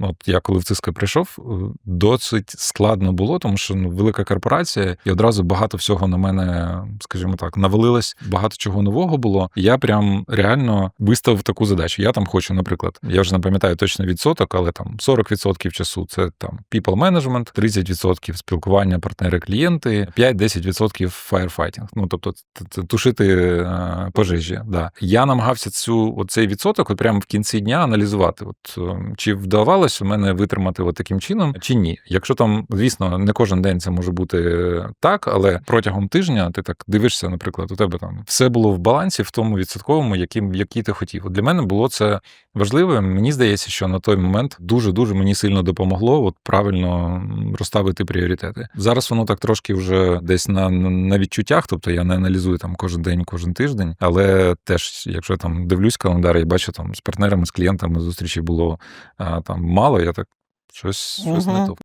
От я коли в Cisco прийшов, е, досить складно було, тому що ну, велика корпорація, і одразу багато всього на мене, скажімо так, навалилось, багато чого нового було. Я прям реально виставив таку задачу. Я там хочу, наприклад, я вже не пам'ятаю точно відсоток, але там 40% часу це там people management, 30% спілкування, партнери, клієнти, 5-10% firefighting. Ну тобто, т- тушити е, пожежі. Да. Я намагався цю оцей відсоток, от прямо в кінці дня аналізувати. От е, чи вдавалось у мене витримати от таким чином, чи ні. Якщо там, звісно, не кожен день це може бути так, але протягом тижня ти так дивишся, наприклад, у тебе там все було в балансі в тому відсотковому, яким який ти хотів. От для мене було це важливо. Мені здається, що на той момент дуже дуже мені сильно допомогло от правильно розставити пріоритети. Зараз воно так трошки вже десь на, на відчуттях, тобто я не аналізую там кожен день, кожен тиждень, але теж, якщо я там дивлюсь календар і бачу там з партнерами, з клієнтами зустрічі було там мало, я так щось, щось не то.